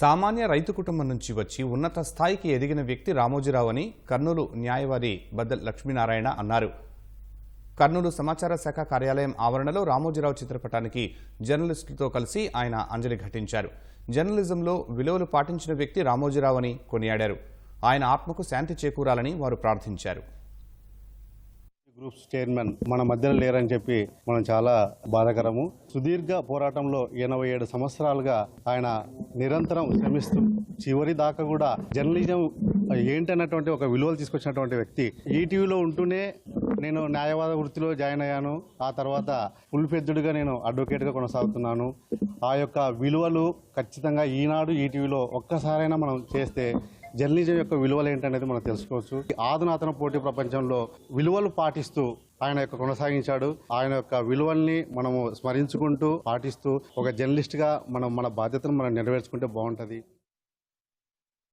సామాన్య రైతు కుటుంబం నుంచి వచ్చి ఉన్నత స్థాయికి ఎదిగిన వ్యక్తి రామోజీరావు అని కర్నూలు న్యాయవాది బద్దల్ లక్ష్మీనారాయణ అన్నారు. కర్నూలు సమాచార శాఖ కార్యాలయం ఆవరణలో రామోజీరావు చిత్రపటానికి జర్నలిస్టులతో కలిసి ఆయన అంజలి ఘటించారు. జర్నలిజంలో విలువలు పాటించిన వ్యక్తి రామోజీరావు అని కొనియాడారు. ఆయన ఆత్మకు శాంతి చేకూరాలని వారు ప్రార్థించారు. గ్రూప్స్ చైర్మన్ మన మధ్యలో లేరని చెప్పి మనం చాలా బాధాకరము. సుదీర్ఘ పోరాటంలో ఎనభై ఏడు సంవత్సరాలుగా ఆయన నిరంతరం శ్రమిస్తూ చివరి దాకా కూడా జర్నలిజం ఏంటన్నటువంటి ఒక విలువలు తీసుకొచ్చినటువంటి వ్యక్తి. ఈటీవీలో ఉంటూనే నేను న్యాయవాద వృత్తిలో జాయిన్ అయ్యాను. ఆ తర్వాత ఫుల్ ఫెజ్డ్గా నేను అడ్వకేట్గా కొనసాగుతున్నాను. ఆ యొక్క విలువలు ఖచ్చితంగా ఈనాడు ఈటీవీలో ఒక్కసారైనా మనం చేస్తే జర్నలిజం యొక్క విలువలు ఏంటనేది మనం తెలుసుకోవచ్చు. ఆధునాతన పోటీ ప్రపంచంలో విలువలు పాటిస్తూ ఆయన యొక్క కొనసాగించాడు. ఆయన యొక్క విలువల్ని మనము స్మరించుకుంటూ పాటిస్తూ ఒక జర్నలిస్ట్గా మనం మన బాధ్యతను మనం నెరవేర్చుకుంటే బాగుంటుంది.